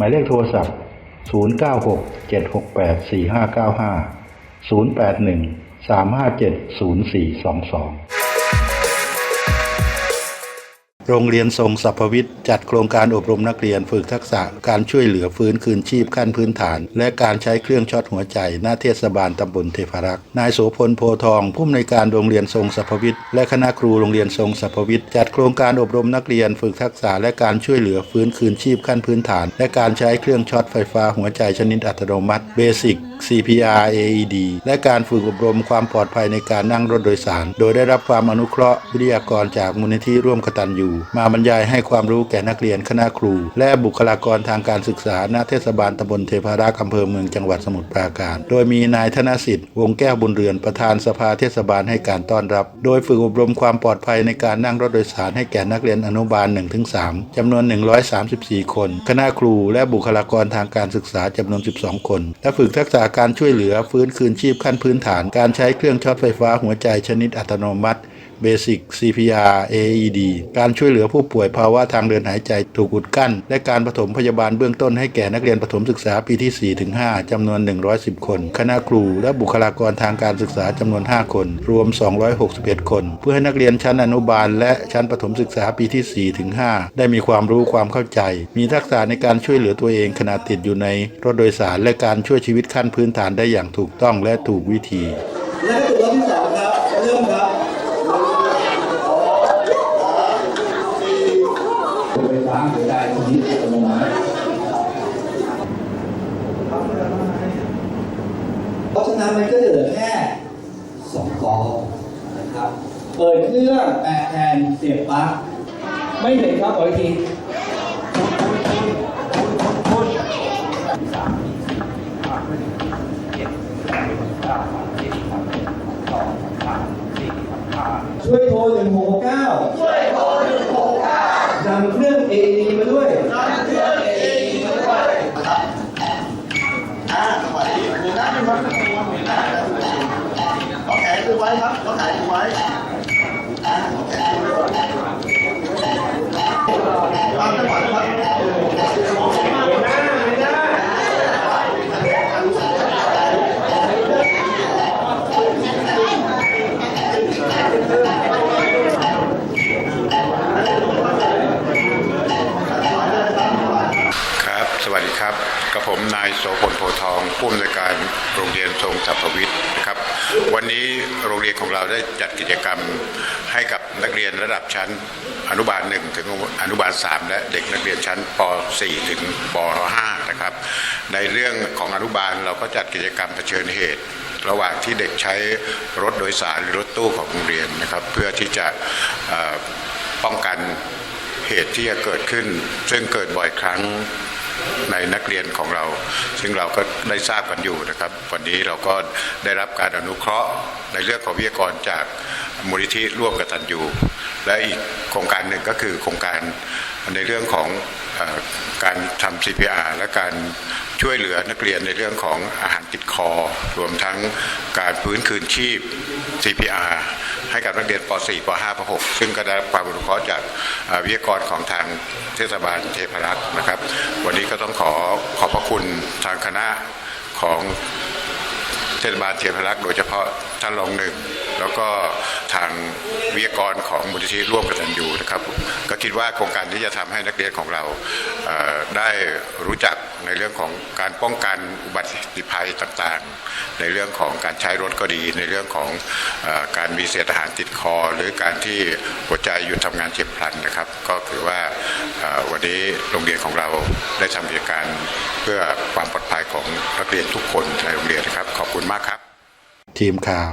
มายเลขโทรศัพท์ 096 768 4595 081 357 0422 โรงเรียนทรงสรพวิทย์จัดโครงการอบรมนักเรียนฝึกทักษะการช่วยเหลือฟื้นคืนชีพขั้นพื้นฐาน และการใช้เครื่องช็อตหัวใจ หน้าเทศบาลตำบลเทพารักษ์นายโสพลโพทอง ผู้อำนวยการโรงเรียนทรงสรพวิทย์และคณะครูโรงเรียนทรงสรรพวิทย์จัดโครงการอบรมนักเรียนฝึกทักษะและการช่วยเหลือฟื้นคืนชีพขั้นพื้นฐาน และการใช้เครื่องช็อตไฟฟ้าหัวใจชนิดอัตโนมัติเบสิก CPR AED และการฝึกอบรมความปลอดภัยในการนั่งรถโดยสาร โดยได้รับความอนุเคราะห์วิทยากรจากมูลนิธิร่วมกตัญญูมาบรรยายให้ความรู้แก่นักเรียนคณะครู และบุคลากรทางการศึกษาณเทศบาลตำบลเทพารักษ์อำเภอเมืองจังหวัดสมุทรปราการ โดยมีนายธนสิทธิ์ วงแก้วบุญเรือนประธานสภาเทศบาลให้การต้อนรับ โดยฝึกอบรมความปลอดภัยในการนั่งรถโดยสารให้แก่นักเรียนอนุบาล 1-3จำนวน 134 คน คณะครูและบุคลากรทางการศึกษาจำนวน 12 คน และฝึกทักษะการช่วยเหลือฟื้นคืนชีพขั้นพื้นฐาน การใช้เครื่องช็อตไฟฟ้าหัวใจชนิดอัตโนมัติ เบสิก CPR AED การช่วยเหลือผู้ป่วยภาวะทางเดินหายใจถูกอุดกั้น และการปฐมพยาบาลเบื้องต้นให้แก่นักเรียนประถมศึกษาปีที่ 4 ถึง 5 จำนวน 110 คน คณะครูและบุคลากรทางการศึกษาจำนวน 5 คน รวม 261 คน เพื่อให้นักเรียนชั้นอนุบาล และชั้นประถมศึกษาปีที่ 4 ถึง 5 ได้มีความรู้ความเข้าใจ มีทักษะในการช่วยเหลือตัวเองขณะติดอยู่ในรถโดยสารและการช่วยชีวิตขั้นพื้นฐานได้อย่างถูกต้องและถูกวิธี และตัวรอบที่สองครับเริ่มครับไฟฟ้าหัวใจชนิดอัตโนมัติเพราะฉะ นั้นมันก็จะเหลือแค่สองกองนะครับ เปิดเครื่องแปะแทนเสียบปลั๊กไม่เห็นครับขออีกทีช่วยโทร169ช่วยโทร169นำเครื่อง AED มาด้วย อ่าสวัสดีหมู่หน้าเป็นวัดเป็นวัดหมู่หน้าแล้ว เขาแขนดูไว้ครับเขาแขนดูไว้อ่าเขาแขนดูไว้ตามจังหวะครับครับสวัสดีครับกับผมนายโสพลโพทองผู้อำนวยการโรงเรียนทรงสรรพวิทย์นะครับ วันนี้โรงเรียนของเราได้จัดกิจกรรมให้กับนักเรียนระดับชั้นอนุบาล 1 ถึงอนุบาล 3 และเด็กนักเรียนชั้นป .4 ถึงป .5 นะครับ ในเรื่องของอนุบาลเราก็จัดกิจกรรมเผชิญเหตุ ระหว่างที่เด็กใช้รถโดยสารหรือรถตู้ของโรงเรียนนะครับ เพื่อที่จะป้องกันเหตุที่จะเกิดขึ้น ซึ่งเกิดบ่อยครั้ง ในนักเรียนของเรา ซึ่งเราก็ได้ทราบกันอยู่นะครับ วันนี้เราก็ได้รับการอนุเคราะห์ในเรื่องของวิทยากรจากมูลนิธิร่วมกตัญญูและอีกโครงการหนึ่งก็คือโครงการในเรื่องของ การทำ CPR และการช่วยเหลือนักเรียนในเรื่องของอาหารติดคอ รวมทั้งการฟื้นคืนชีพ CPR ให้กับนักเรียนป .4 ป .5 ป .6 ซึ่งก็ได้รับความอนุเคราะห์จากวิทยากรของทางเทศบาลเทพรักษ์นะครับ วันนี้ก็ต้องขอขอบพระคุณทางคณะของเทศบาลเทพรักษ์โดยเฉพาะท่านรองหนึ่ง แล้วก็ทางวิทยากรของมูลนิธิร่วมกตัญญูนะครับ ก็คิดว่าโครงการนี้จะทำให้นักเรียนของเราได้รู้จักในเรื่องของการป้องกันอุบัติภัยต่างๆ ในเรื่องของการใช้รถก็ดี ในเรื่องของอการมีเศษอาหารติดคอ หรือการที่หัวใจหยุดทำงานเจ็บพลันนะครับ ก็คือว่าวันนี้โรงเรียนของเราได้ทำกิจการเพื่อความปลอดภัยของนักเรียนทุกคนในโรงเรียนนะครับ ขอบคุณมากครับ ทีมข่าว